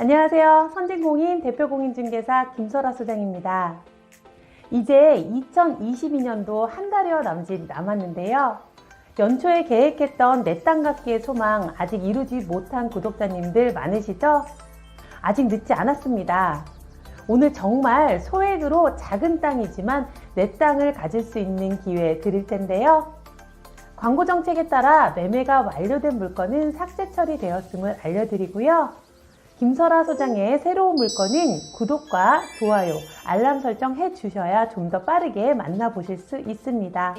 안녕하세요. 선진공인 대표공인중개사 김설아 소장입니다. 이제 2022년도 한 달여 남짓 남았는데요. 연초에 계획했던 내 땅 갖기의 소망 아직 이루지 못한 구독자님들 많으시죠? 아직 늦지 않았습니다. 오늘 정말 소액으로 작은 땅이지만 내 땅을 가질 수 있는 기회 드릴 텐데요. 광고 정책에 따라 매매가 완료된 물건은 삭제 처리되었음을 알려드리고요. 김설아 소장의 새로운 물건은 구독과 좋아요, 알람 설정 해 주셔야 좀 더 빠르게 만나보실 수 있습니다.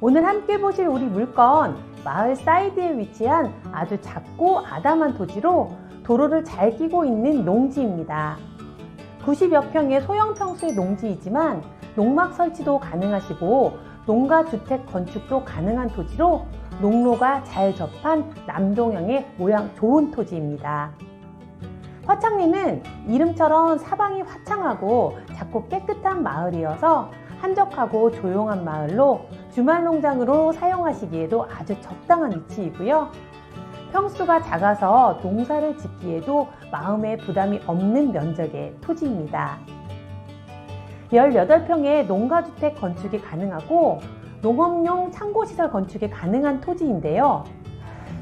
오늘 함께 보실 우리 물건, 마을 사이드에 위치한 아주 작고 아담한 토지로 도로를 잘 끼고 있는 농지입니다. 90여 평의 소형 평수의 농지이지만 농막 설치도 가능하시고 농가 주택 건축도 가능한 토지로 농로가 잘 접한 남동형의 모양 좋은 토지입니다. 화창리는 이름처럼 사방이 화창하고 작고 깨끗한 마을이어서 한적하고 조용한 마을로 주말 농장으로 사용하시기에도 아주 적당한 위치이고요. 평수가 작아서 농사를 짓기에도 마음에 부담이 없는 면적의 토지입니다. 18평의 농가주택 건축이 가능하고 농업용 창고시설 건축이 가능한 토지인데요.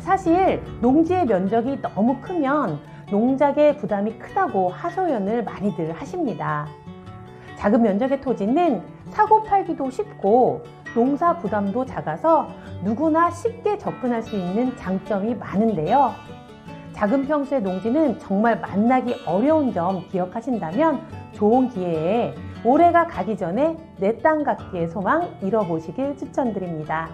사실 농지의 면적이 너무 크면 농작의 부담이 크다고 하소연을 많이들 하십니다. 작은 면적의 토지는 사고 팔기도 쉽고 농사 부담도 작아서 누구나 쉽게 접근할 수 있는 장점이 많은데요. 작은 평수의 농지는 정말 만나기 어려운 점 기억하신다면 좋은 기회에 올해가 가기 전에 내 땅 갖기의 소망 이뤄보시길 추천드립니다.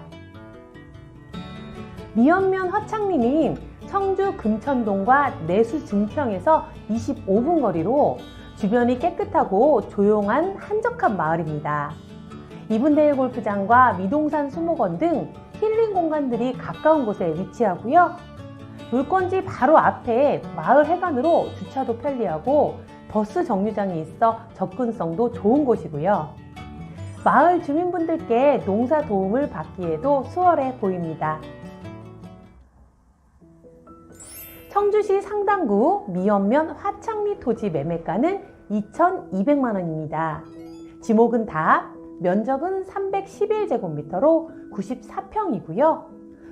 미연면 화창리는 청주 금천동과 내수 증평에서 25분 거리로 주변이 깨끗하고 조용한 한적한 마을입니다. 이분대일 골프장과 미동산 수목원 등 힐링 공간들이 가까운 곳에 위치하고요. 물건지 바로 앞에 마을 해관으로 주차도 편리하고 버스 정류장이 있어 접근성도 좋은 곳이고요. 마을 주민분들께 농사 도움을 받기에도 수월해 보입니다. 청주시 상당구 미연면 화창리 토지 매매가는 2,200만 원입니다. 지목은 다 면적은 311제곱미터로 94평이고요.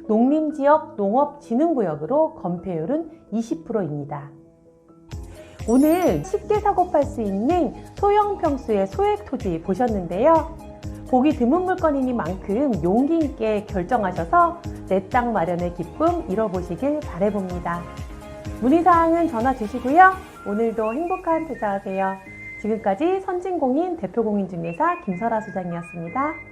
농림지역 농업진흥구역으로 건폐율은 20%입니다. 오늘 쉽게 사고팔 수 있는 소형 평수의 소액 토지 보셨는데요. 보기 드문 물건이니만큼 용기 있게 결정하셔서 내 땅 마련의 기쁨 이뤄보시길 바래봅니다. 문의사항은 전화 주시고요. 오늘도 행복한 투자하세요. 지금까지 선진공인 대표공인중개사 김설아 소장이었습니다.